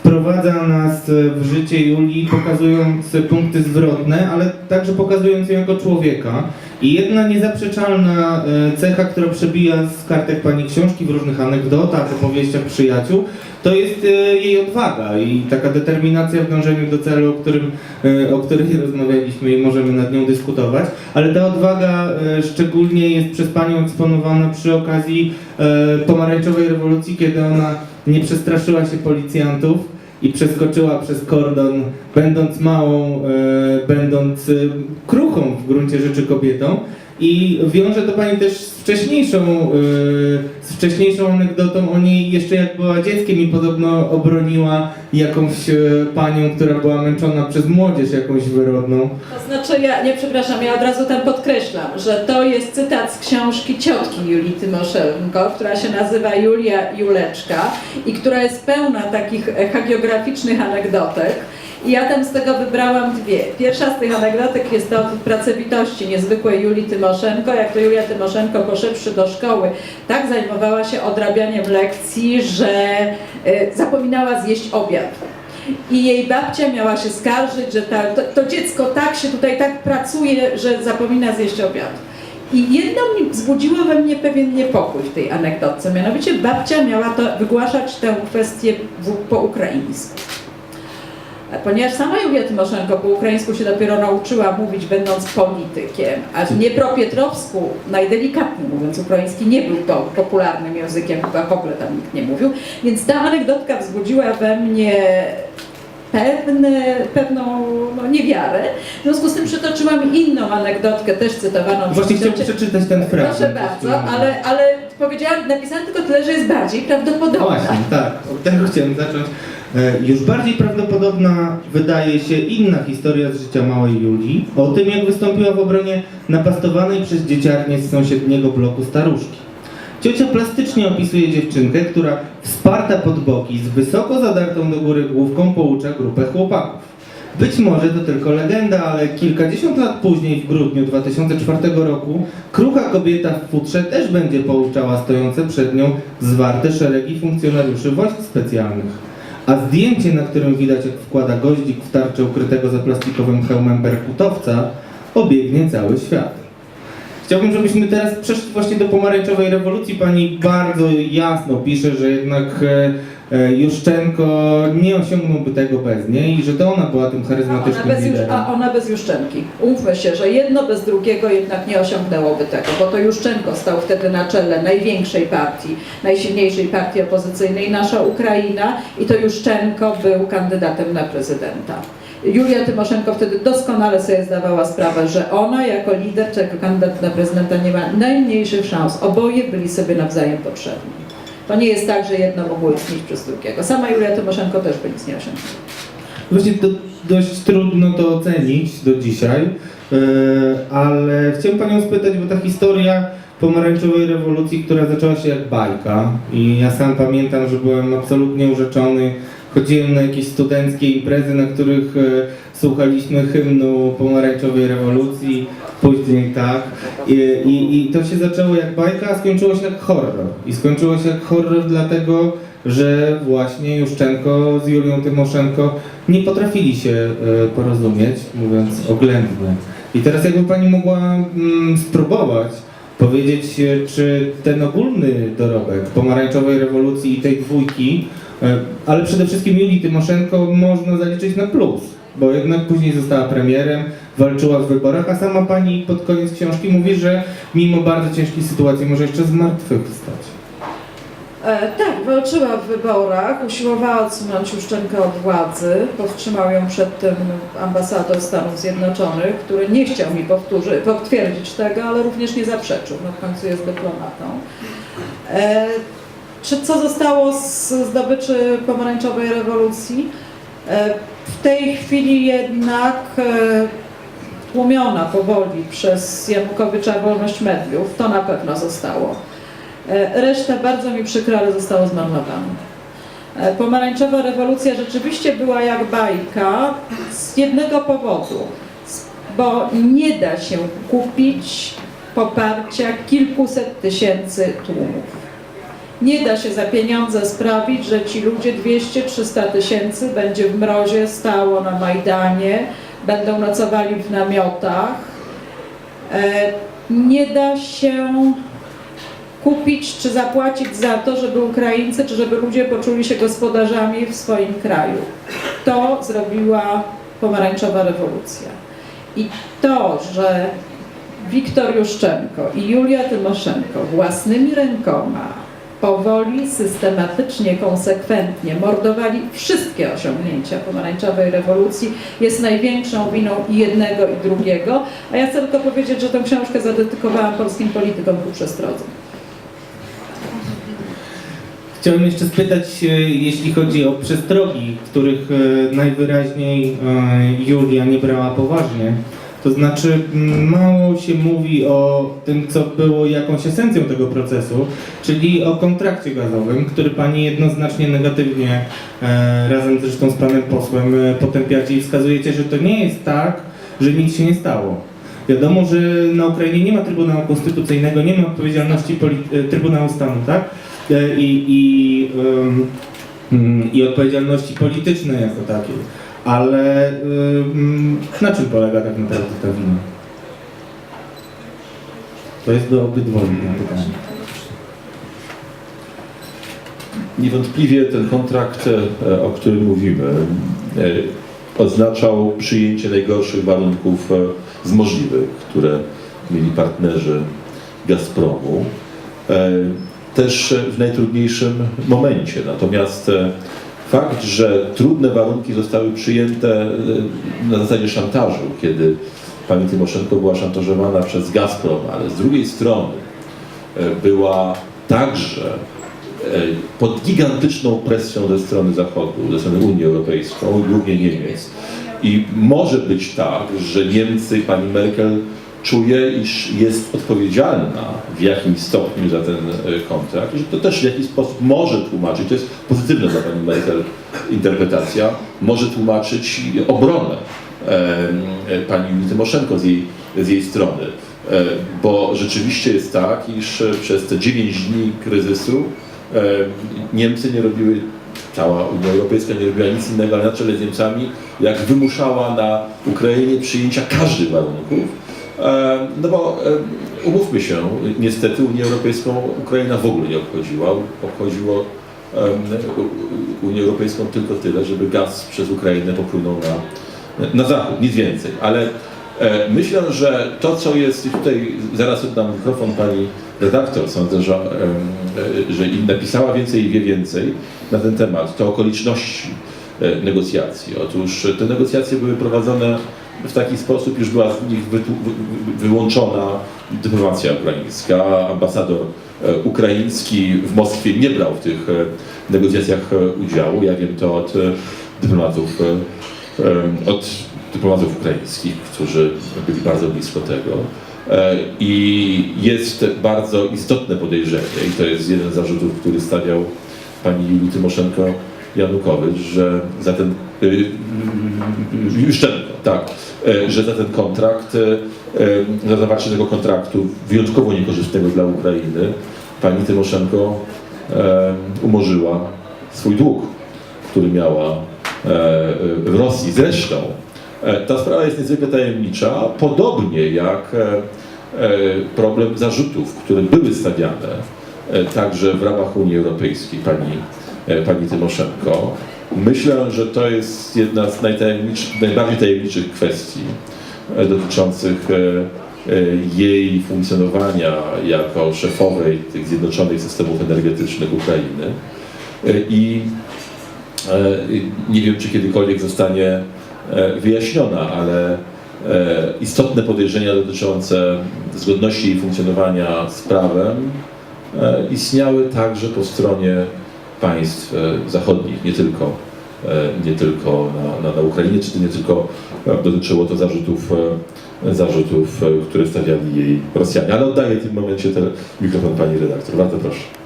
wprowadza nas e, w życie Julii, pokazując punkty zwrotne, ale także pokazując ją jako człowieka. I jedna niezaprzeczalna e, cecha, która przebija z kartek pani książki w różnych anegdotach, opowieściach przyjaciół, to jest e, jej odwaga i taka determinacja w dążeniu do celu, o którym, e, o której rozmawialiśmy i możemy nad nią dyskutować. Ale ta odwaga szczególnie jest przez panią eksponowana przy okazji pomarańczowej rewolucji, kiedy ona nie przestraszyła się policjantów i przeskoczyła przez kordon, będąc małą, e, będąc e, kruchą w gruncie rzeczy kobietą. I wiąże to pani też z wcześniejszą, e, z wcześniejszą anegdotą o niej jeszcze jak była dzieckiem i podobno obroniła jakąś e, panią, która była męczona przez młodzież jakąś wyrodną. To znaczy, ja nie przepraszam, ja od razu tam podkreślam, że to jest cytat z książki ciotki Julii Tymoszenko, która się nazywa Julia Juleczka i która jest pełna takich hagiograficznych anegdotek. I ja tam z tego wybrałam dwie. Pierwsza z tych anegdotek jest o pracowitości niezwykłej Julii Tymoszenko. Jak to Julia Tymoszenko poszedłszy do szkoły, tak zajmowała się odrabianiem lekcji, że e, zapominała zjeść obiad. I jej babcia miała się skarżyć, że ta, to, to dziecko tak się tutaj tak pracuje, że zapomina zjeść obiad. I jedno wzbudziło we mnie pewien niepokój w tej anegdotce, mianowicie babcia miała to wygłaszać tę kwestię w, po ukraińsku. Ponieważ sama Julia Tymoszenko po ukraińsku się dopiero nauczyła mówić, będąc politykiem, a w Dniepropietrowsku, najdelikatniej mówiąc, ukraiński nie był to popularnym językiem, chyba w ogóle tam nikt nie mówił, więc ta anegdotka wzbudziła we mnie pewne, pewną no, niewiarę. W związku z tym przytoczyłam inną anegdotkę, też cytowaną Właśnie chciałbym przeczytać ten fragment. Proszę bardzo, ale, ale powiedziałam, napisałam tylko tyle, że jest bardziej prawdopodobna. Właśnie, tak, od tego chciałem zacząć. E, Już bardziej prawdopodobna wydaje się inna historia z życia małej Julii, o tym jak wystąpiła w obronie napastowanej przez dzieciarnię z sąsiedniego bloku staruszki. Ciocia plastycznie opisuje dziewczynkę, która wsparta pod boki, z wysoko zadartą do góry główką poucza grupę chłopaków. Być może to tylko legenda, ale kilkadziesiąt lat później, w grudniu 2004 roku, krucha kobieta w futrze też będzie pouczała stojące przed nią zwarte szeregi funkcjonariuszy wojsk specjalnych. A zdjęcie, na którym widać jak wkłada goździk w tarczę ukrytego za plastikowym hełmem berkutowca, obiegnie cały świat. Chciałbym, żebyśmy teraz przeszli właśnie do pomarańczowej rewolucji. Pani bardzo jasno pisze, że jednak e, e, Juszczenko nie osiągnąłby tego bez niej i że to ona była tym A ona, charyzmatycznym bez liderem. a ona bez Juszczenki. Umówmy się, że jedno bez drugiego jednak nie osiągnęłoby tego, bo to Juszczenko stał wtedy na czele największej partii, najsilniejszej partii opozycyjnej, nasza Ukraina i to Juszczenko był kandydatem na prezydenta. Julia Tymoszenko wtedy doskonale sobie zdawała sprawę, że ona jako lider czy jako kandydat na prezydenta nie ma najmniejszych szans. Oboje byli sobie nawzajem potrzebni. To nie jest tak, że jedno mogło istnieć przez drugiego. Sama Julia Tymoszenko też by nic nie osiągnęła. Właśnie to dość trudno to ocenić do dzisiaj, e, ale chciałem Panią spytać, bo ta historia pomarańczowej rewolucji, która zaczęła się jak bajka i ja sam pamiętam, że byłem absolutnie urzeczony, chodziłem na jakieś studenckie imprezy, na których e, słuchaliśmy hymnu pomarańczowej rewolucji, później tak I, i, i to się zaczęło jak bajka, a skończyło się jak horror i skończyło się jak horror dlatego, że właśnie Juszczenko z Julią Tymoszenko nie potrafili się e, porozumieć, mówiąc oględnie. I teraz jakby Pani mogła mm, spróbować powiedzieć, e, czy ten ogólny dorobek pomarańczowej rewolucji i tej dwójki, ale przede wszystkim Julii Tymoszenko można zaliczyć na plus, bo jednak później została premierem, walczyła w wyborach, a sama Pani pod koniec książki mówi, że mimo bardzo ciężkiej sytuacji może jeszcze zmartwychwstać. E, tak, walczyła w wyborach, usiłowała odsunąć Juszczenkę od władzy. Powstrzymał ją przed tym ambasador Stanów Zjednoczonych, który nie chciał mi powtórzy, potwierdzić tego, ale również nie zaprzeczył. No w końcu jest dyplomatą. E, czy co zostało z zdobyczy pomarańczowej rewolucji? E, w tej chwili jednak e, tłumiona powoli przez Janukowycza wolność mediów, to na pewno zostało. E, Reszta bardzo mi przykro, ale zostało zmarnowane. E, Pomarańczowa rewolucja rzeczywiście była jak bajka z jednego powodu, bo nie da się kupić poparcia kilkuset tysięcy tłumów. Nie da się za pieniądze sprawić, że ci ludzie 200-300 tysięcy będzie w mrozie stało na Majdanie, będą nocowali w namiotach. E, Nie da się kupić czy zapłacić za to, żeby Ukraińcy, czy żeby ludzie poczuli się gospodarzami w swoim kraju. To zrobiła pomarańczowa rewolucja. I to, że Wiktor Juszczenko i Julia Tymoszenko własnymi rękoma powoli, systematycznie, konsekwentnie mordowali wszystkie osiągnięcia pomarańczowej rewolucji, jest największą winą jednego i drugiego. A ja chcę tylko powiedzieć, że tę książkę zadedykowałam polskim politykom ku przestrodze. Chciałem jeszcze spytać, e, jeśli chodzi o przestrogi, których e, najwyraźniej e, Julia nie brała poważnie. To znaczy, m, mało się mówi o tym, co było jakąś esencją tego procesu, czyli o kontrakcie gazowym, który pani jednoznacznie negatywnie, e, razem zresztą z panem posłem, e, potępiacie i wskazujecie, że to nie jest tak, że nic się nie stało. Wiadomo, że na Ukrainie nie ma Trybunału Konstytucyjnego, nie ma odpowiedzialności e, Trybunału Stanu, tak? E, I, i, mm, i odpowiedzialności politycznej jako takiej. Ale ym, na czym polega tak naprawdę ta wina? To jest do obydwoju na pytanie. Niewątpliwie ten kontrakt, e, o którym mówimy, e, oznaczał przyjęcie najgorszych warunków e, z możliwych, które mieli partnerzy Gazpromu, też w najtrudniejszym momencie. Natomiast fakt, że trudne warunki zostały przyjęte e, na zasadzie szantażu, kiedy pani Tymoszenko była szantażowana przez Gazprom, ale z drugiej strony e, była także e, pod gigantyczną presją ze strony Zachodu, ze strony Unii Europejskiej, głównie Niemiec. I może być tak, że Niemcy pani Merkel czuje, iż jest odpowiedzialna w jakimś stopniu za ten e, kontrakt, że to też w jakiś sposób może tłumaczyć, to jest pozytywna dla pani Merkel interpretacja, może tłumaczyć obronę e, pani Julii Tymoszenko z jej, z jej strony. E, Bo rzeczywiście jest tak, iż przez te 9 dni kryzysu Niemcy nie robiły, cała Unia Europejska nie robiła nic innego, ale na czele z Niemcami, jak wymuszała na Ukrainie przyjęcia każdych warunków. E, No bo e, umówmy się, niestety Unię Europejską Ukraina w ogóle nie obchodziła. Obchodziło Unię Europejską tylko tyle, żeby gaz przez Ukrainę popłynął na, na zachód, nic więcej. Ale e, myślę, że to, co jest, i tutaj zaraz oddam mikrofon pani redaktor, sądzę, że, że napisała więcej i wie więcej na ten temat, to okoliczności negocjacji. Otóż te negocjacje były prowadzone w taki sposób, już była z nich wyłączona dyplomacja ukraińska. Ambasador e, ukraiński w Moskwie nie brał w tych e, negocjacjach e, udziału. Ja wiem to od dyplomatów, od dyplomatów ukraińskich, którzy byli bardzo blisko tego. I jest bardzo istotne podejrzenie, i to jest jeden z zarzutów, który stawiał pani Julii Tymoszenko Janukowicz, że za ten y, y, y, Juszczenko, tak, e, że za ten kontrakt, e, za zawarcie tego kontraktu wyjątkowo niekorzystnego dla Ukrainy, pani Tymoszenko umorzyła swój dług, który miała w Rosji. Zresztą ta sprawa jest niezwykle tajemnicza, podobnie jak problem zarzutów, które były stawiane także w ramach Unii Europejskiej pani, pani Tymoszenko. Myślę, że to jest jedna z najbardziej tajemniczych kwestii e, dotyczących e, e, jej funkcjonowania jako szefowej tych zjednoczonych systemów energetycznych Ukrainy. E, I e, nie wiem, czy kiedykolwiek zostanie e, wyjaśniona, ale e, istotne podejrzenia dotyczące zgodności jej funkcjonowania z prawem e, istniały także po stronie państw e, zachodnich, nie tylko, e, nie tylko na, na, na Ukrainie, czy nie tylko e, dotyczyło to zarzutów, e, zarzutów, które stawiali jej Rosjanie. Ale oddaję w tym momencie ten mikrofon pani redaktor. Bardzo proszę.